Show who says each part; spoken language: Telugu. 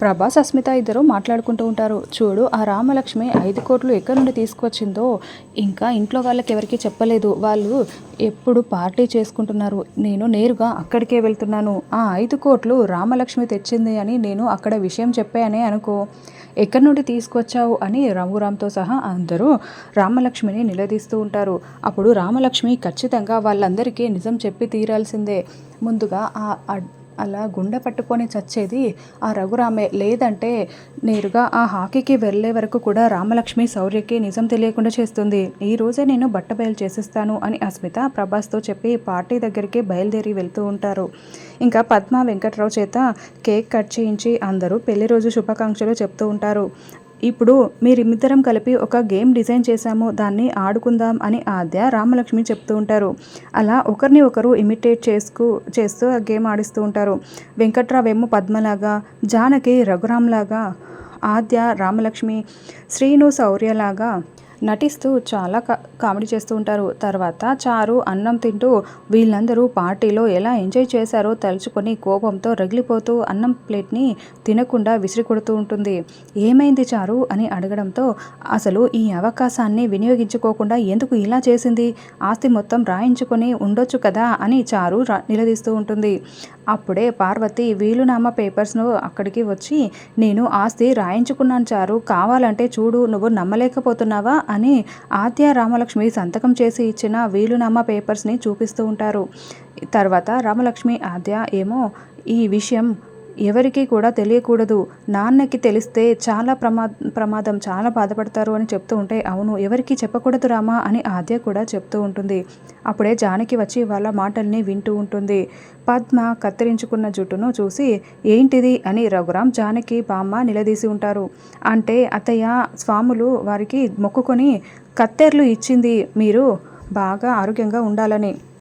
Speaker 1: ప్రభాస్ అస్మిత ఇద్దరు మాట్లాడుకుంటూ ఉంటారు. చూడు ఆ రామలక్ష్మి ఐదు కోట్లు ఎక్కడి నుండి తీసుకొచ్చిందో ఇంకా ఇంట్లో వాళ్ళకి ఎవరికి చెప్పలేదు. వాళ్ళు ఎప్పుడు పార్టీ చేసుకుంటున్నారు. నేను నేరుగా అక్కడికే వెళ్తున్నాను. ఆ ఐదు కోట్లు రామలక్ష్మి తెచ్చింది అని నేను అక్కడ విషయం చెప్పానే అనుకో. ఎక్కడి నుండి తీసుకొచ్చావు అని రఘురామ్తో సహా అందరూ రామలక్ష్మిని నిలదీస్తూ ఉంటారు. అప్పుడు రామలక్ష్మి ఖచ్చితంగా వాళ్ళందరికీ నిజం చెప్పి తీరాల్సిందే. ముందుగా ఆ అలా గుండె పట్టుకొని చచ్చేది ఆ రఘురామే. లేదంటే నేరుగా ఆ హాకీకి వెళ్ళే వరకు కూడా రామలక్ష్మి శౌర్యకి నిజం తెలియకుండా చేస్తుంది. ఈ రోజే నేను బట్ట బయలు చేసేస్తాను అని అస్మిత ప్రభాస్తో చెప్పి పార్టీ దగ్గరికి బయలుదేరి వెళ్తూ ఉంటారు. ఇంకా పద్మ వెంకట్రావు చేత కేక్ కట్ చేయించి అందరూ పెళ్ళి రోజు శుభాకాంక్షలు చెప్తూ ఉంటారు. ఇప్పుడు మీరిద్దరం కలిపి ఒక గేమ్ డిజైన్ చేశాము దాన్ని ఆడుకుందాం అని ఆద్య రామలక్ష్మి చెప్తూ ఉంటారు. అలా ఒకరిని ఒకరు ఇమిటేట్ చేసుకు చేస్తూ ఆ గేమ్ ఆడిస్తూ ఉంటారు. వెంకట్రావేమో పద్మలాగా జానకి రఘురామ్లాగా ఆద్య రామలక్ష్మి శ్రీను శౌర్యలాగా నటిస్తూ చాలా కా కామెడీ చేస్తూ ఉంటారు. తర్వాత చారు అన్నం తింటూ వీళ్ళందరూ పార్టీలో ఎలా ఎంజాయ్ చేశారో తలుచుకొని కోపంతో రగిలిపోతూ అన్నం ప్లేట్ని తినకుండా విసిరి కొడుతూ ఉంటుంది. ఏమైంది చారు అని అడగడంతో అసలు ఈ అవకాశాన్ని వినియోగించుకోకుండా ఎందుకు ఇలా చేసింది? ఆస్తి మొత్తం రాయించుకొని ఉండొచ్చు కదా అని చారు నిలదీస్తూ ఉంటుంది. అప్పుడే పార్వతి వీలునామా పేపర్స్ను అక్కడికి వచ్చి నేను ఆస్తి రాయించుకున్నాను చారు. కావాలంటే చూడు నువ్వు నమ్మలేకపోతున్నావా? అని ఆద్య రామలక్ష్మి సంతకం చేసి ఇచ్చిన వీలునామా పేపర్స్ని చూపిస్తూ ఉంటారు. తర్వాత రామలక్ష్మి ఆద్య ఏమో ఈ విషయం ఎవరికీ కూడా తెలియకూడదు. నాన్నకి తెలిస్తే చాలా ప్రమా ప్రమాదం చాలా బాధపడతారు అని చెప్తూ ఉంటే అవును ఎవరికి చెప్పకూడదు రామా అని ఆద్య కూడా చెప్తూ ఉంటుంది. అప్పుడే జానకి వచ్చి వాళ్ళ మాటల్ని వింటూ ఉంటుంది. పద్మ కత్తిరించుకున్న జుట్టును చూసి ఏంటిది? అని రఘురాం జానకి బామ్మ నిలదీసి ఉంటారు. అంటే అత్తయ్య స్వాములు వారికి మొక్కుకొని కత్తెర్లు ఇచ్చింది మీరు. బాగా ఆరోగ్యంగా ఉండాలని.